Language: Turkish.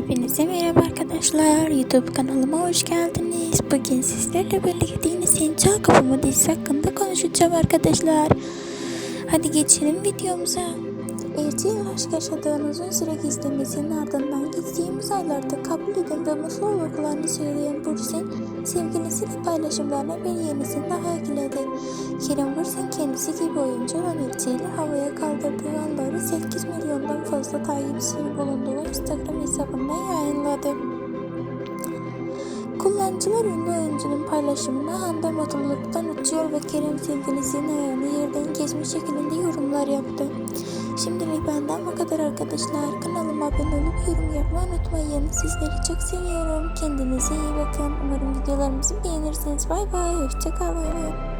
Hepinize merhaba arkadaşlar. YouTube kanalıma hoş geldiniz. Bugün sizlerle birlikte yine Senin Çağ Kapımı dizisi hakkında konuşacağım arkadaşlar. Hadi geçelim videomuza. İle aşk yaşadığını uzun süre gizlemesinin ardından gittiğimiz aylarda kabul edin ve mutlu olduklarını söyleyen Bursin, sevgilisiyle paylaşımlarına bir yenisini daha ekledi. Kerem Bursin kendisi gibi oyuncu Elçi ile havaya kaldırdığı anları 8 milyondan fazla takipçisi bulunduğu Instagram hesabından yayınladı. Kullanıcılar ünlü oyuncunun paylaşımına anda mutluluktan uçuyor ve Kerem sevgilisinin ayağını yerden kesmiş şeklinde yorumlar yaptı. Şimdilik benden bu kadar arkadaşlar. Kanalıma abone olup yorum yapmayı unutmayın. Sizleri çok seviyorum. Kendinize iyi bakın. Umarım videolarımızı beğenirsiniz. Bay bay. Hoşçakalın.